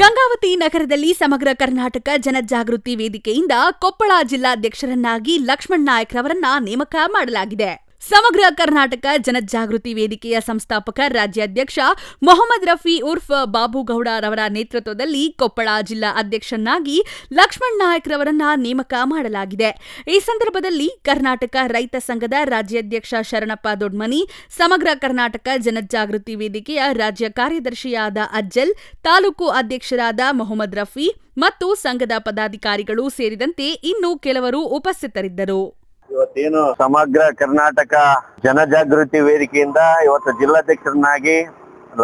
ಗಂಗಾವತಿ ನಗರದಲ್ಲಿ ಸಮಗ್ರ ಕರ್ನಾಟಕ ಜನಜಾಗೃತಿ ವೇದಿಕೆಯಿಂದ ಕೊಪ್ಪಳ ಜಿಲ್ಲಾಧ್ಯಕ್ಷರನ್ನಾಗಿ ಲಕ್ಷ್ಮಣ್ ನಾಯಕ್ ರವರನ್ನ ನೇಮಕ ಮಾಡಲಾಗಿದೆ. ಸಮಗ್ರ ಕರ್ನಾಟಕ ಜನಜಾಗೃತಿ ವೇದಿಕೆಯ ಸಂಸ್ಥಾಪಕ, ರಾಜ್ಯಾಧ್ಯಕ್ಷ ಮೊಹಮ್ಮದ್ ರಫಿ ಉರ್ಫ್ ಬಾಬುಗೌಡ ರವರ ನೇತೃತ್ವದಲ್ಲಿ ಕೊಪ್ಪಳ ಜಿಲ್ಲಾ ಅಧ್ಯಕ್ಷನ್ನಾಗಿ ಲಕ್ಷ್ಮಣ್ ನಾಯಕ್ ರವರನ್ನ ನೇಮಕ ಮಾಡಲಾಗಿದೆ. ಈ ಸಂದರ್ಭದಲ್ಲಿ ಕರ್ನಾಟಕ ರೈತ ಸಂಘದ ರಾಜ್ಯಾಧ್ಯಕ್ಷ ಶರಣಪ್ಪ ದೊಡ್ಮನಿ, ಸಮಗ್ರ ಕರ್ನಾಟಕ ಜನಜಾಗೃತಿ ವೇದಿಕೆಯ ರಾಜ್ಯ ಕಾರ್ಯದರ್ಶಿಯಾದ ಅಜ್ಜಲ್, ತಾಲೂಕು ಅಧ್ಯಕ್ಷರಾದ ಮೊಹಮ್ಮದ್ ರಫಿ ಮತ್ತು ಸಂಘದ ಪದಾಧಿಕಾರಿಗಳು ಸೇರಿದಂತೆ ಇನ್ನು ಕೆಲವರು ಉಪಸ್ಥಿತರಿದ್ದರು. ಇವತ್ತೇನು ಸಮಗ್ರ ಕರ್ನಾಟಕ ಜನಜಾಗೃತಿ ವೇದಿಕೆಯಿಂದ ಇವತ್ತು ಜಿಲ್ಲಾಧ್ಯಕ್ಷರನ್ನಾಗಿ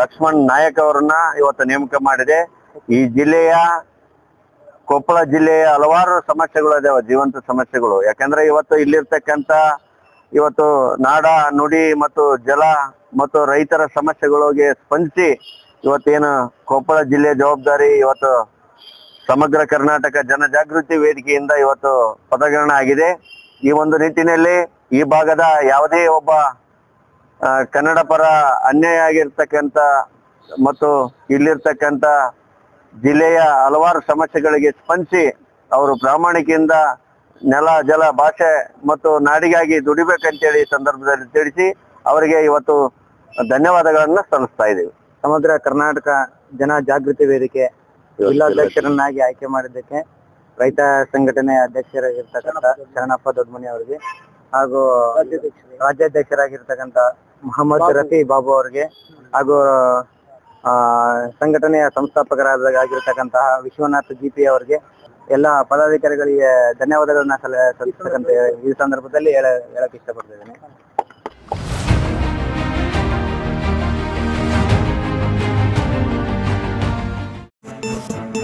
ಲಕ್ಷ್ಮಣ್ ನಾಯಕ್ ಅವರನ್ನ ಇವತ್ತು ನೇಮಕ ಮಾಡಿದೆ. ಈ ಜಿಲ್ಲೆಯ, ಕೊಪ್ಪಳ ಜಿಲ್ಲೆಯ ಹಲವಾರು ಸಮಸ್ಯೆಗಳು ಅದಾವ, ಜೀವಂತ ಸಮಸ್ಯೆಗಳು. ಯಾಕಂದ್ರೆ ಇವತ್ತು ಇಲ್ಲಿರ್ತಕ್ಕಂತ ಇವತ್ತು ನಾಡ, ನುಡಿ ಮತ್ತು ಜಲ ಮತ್ತು ರೈತರ ಸಮಸ್ಯೆಗಳಿಗೆ ಸ್ಪಂದಿಸಿ ಇವತ್ತೇನು ಕೊಪ್ಪಳ ಜಿಲ್ಲೆಯ ಜವಾಬ್ದಾರಿ ಇವತ್ತು ಸಮಗ್ರ ಕರ್ನಾಟಕ ಜನಜಾಗೃತಿ ವೇದಿಕೆಯಿಂದ ಇವತ್ತು ಪದಗ್ರಹಣ ಆಗಿದೆ. ಈ ಒಂದು ನಿಟ್ಟಿನಲ್ಲಿ ಈ ಭಾಗದ ಯಾವುದೇ ಒಬ್ಬ ಕನ್ನಡ ಪರ ಅನ್ಯಾಯ ಆಗಿರ್ತಕ್ಕಂಥ ಮತ್ತು ಇಲ್ಲಿರ್ತಕ್ಕಂಥ ಜಿಲ್ಲೆಯ ಹಲವಾರು ಸಮಸ್ಯೆಗಳಿಗೆ ಸ್ಪಂದಿಸಿ ಅವರು ಪ್ರಾಮಾಣಿಕೆಯಿಂದ ನೆಲ ಜಲ ಭಾಷೆ ಮತ್ತು ನಾಡಿಗಾಗಿ ದುಡಿಬೇಕಂತೇಳಿ ಈ ಸಂದರ್ಭದಲ್ಲಿ ತಿಳಿಸಿ ಅವರಿಗೆ ಇವತ್ತು ಧನ್ಯವಾದಗಳನ್ನ ಸಲ್ಲಿಸ್ತಾ ಇದ್ದೀವಿ. ಸಮಗ್ರ ಕರ್ನಾಟಕ ಜನ ಜಾಗೃತಿ ವೇದಿಕೆ ಜಿಲ್ಲಾಧ್ಯಕ್ಷರನ್ನಾಗಿ ಆಯ್ಕೆ ಮಾಡಿದ್ದಕ್ಕೆ ರೈತ ಸಂಘಟನೆ ಅಧ್ಯಕ್ಷರಾಗಿರ್ತಕ್ಕಂತ ಶರಣಪ್ಪ ದೊಡ್ಡಮನಿ ಅವರಿಗೆ ಹಾಗೂ ರಾಜ್ಯಾಧ್ಯಕ್ಷರಾಗಿರ್ತಕ್ಕಂತ ಮೊಹಮ್ಮದ್ ರಫಿ ಬಾಬು ಅವರಿಗೆ ಹಾಗೂ ಆ ಸಂಘಟನೆಯ ಸಂಸ್ಥಾಪಕರಾಗಿರ್ತಕ್ಕಂತಹ ವಿಶ್ವನಾಥ್ ಜಿಪಿ ಅವರಿಗೆ ಎಲ್ಲ ಪದಾಧಿಕಾರಿಗಳಿಗೆ ಧನ್ಯವಾದಗಳನ್ನ ಸಲ್ಲಿಸತಕ್ಕಂತ ಈ ಸಂದರ್ಭದಲ್ಲಿ ಹೇಳ ಹೇಳಕ್ ಇಷ್ಟಪಡ್ತಿದ್ದೇನೆ Thank.